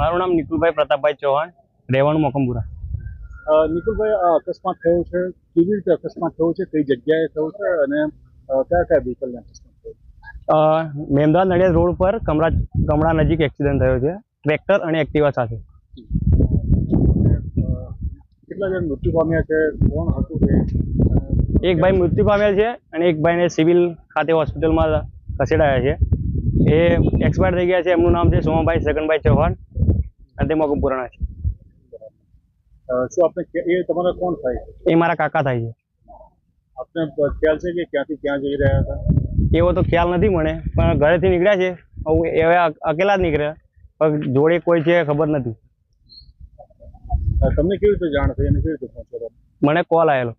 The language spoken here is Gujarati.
મારું નામ નિકુલભાઈ પ્રતાપભાઈ ચૌહાણ રહેવાનું મોકમપુરા નિકુલભાઈ આ અકસ્માત થયો છે? કેવી રીતે અકસ્માત થયો છે? કઈ જગ્યાએ થયો છે? અને કયા કયા વ્હીકલને અકસ્માત થયો? નડિયાદ રોડ પર કમરા કમળા નજીક એક્સિડન્ટ થયો છે. ટ્રેક્ટર અને એક્ટિવા સાથે. કેટલા જણ મૃત્યુ પામ્યા છે? કોણ હતું તે એક ભાઈ મૃત્યુ પામ્યા છે અને એક ભાઈને સિવિલ ખાતે હોસ્પિટલમાં ખસેડાયા છે. એ એક્સપાયર થઈ ગયા છે. એમનું નામ છે સોમાભાઈ સગનભાઈ ચૌહાણ. અને તે મોકમપુરાના છે. શું આપણે એ તમારા કોણ થાય છે? એ મારા કાકા થાય છે. આપને ખ્યાલ છે કે ક્યાંથી ક્યાં જઈ રહ્યા હતા? એવો તો ખ્યાલ નથી મને પણ ઘરેથી નીકળ્યા છે. હું હવે અકેલા જ નીકળ્યા. પણ જોડે કોઈ છે ખબર નથી. તમને કેવી રીતે જાણ થઈ અને કેવી રીતે પહોંચ્યા મને કોલ આવેલો.